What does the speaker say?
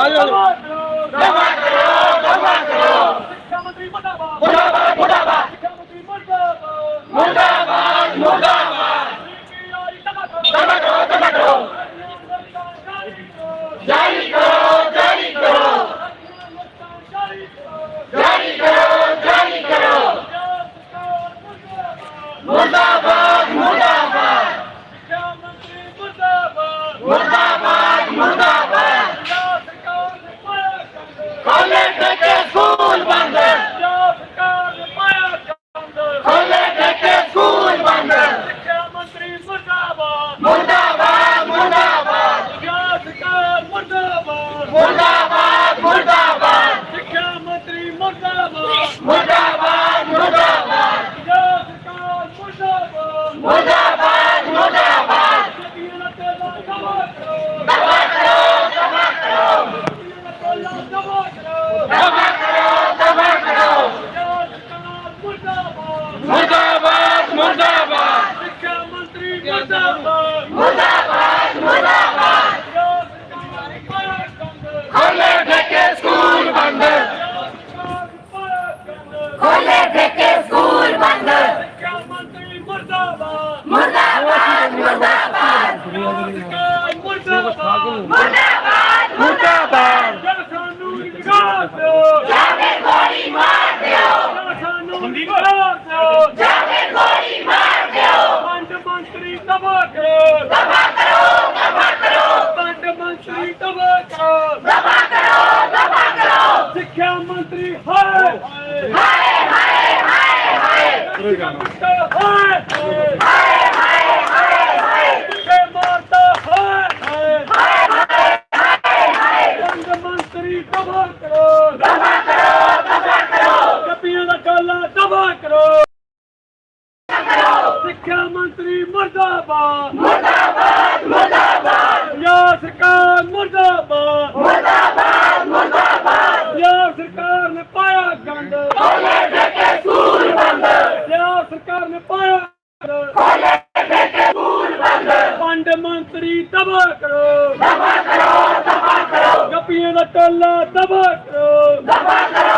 ਕਰੋ ਦਮਾ ਕਰੋ ਦਮਾ ਕਰੋ ਸਿੱਖਿਆ ਮੰਤਰੀ ਮੁਰਦਾਬਾਦ ਮੁਰਦਾਬਾਦ। মন ਮੁਰਦਾਬਾਦ ਮੁਰਦਾਬਾਦ ਖੋਲੇ ਠੇਕੇ ਸਕੂਲ ਬੰਦ ਖੋਲੇ ਠੇਕੇ ਸਕੂਲ ਬੰਦ ਮੁਰਦਾਬਾਦ ਮੁਰਦਾਬਾਦ ਮੁਰਦਾਬਾਦ ਮੁਰਦਾਬਾਦ ਜਾਵੇ ਗੋਲੀ ਮਾਰ ਦਿਓ। ਸੰਦੀਪ ਮੰਤਰੀ ਹਾਏ ਹਾਏ ਹਾਏ ਹਾਏ ਹਾਏ ਹਾਏ ਹਾਏ ਸਿੱਖਿਆ ਮੰਤਰੀ ਮਰਦਾਬਾਦ ਮਰਦਾਬਾਦ पांड मंत्री दबा करो। दबा करो दबा करो गपियों का टोला दबा करो दबा करो।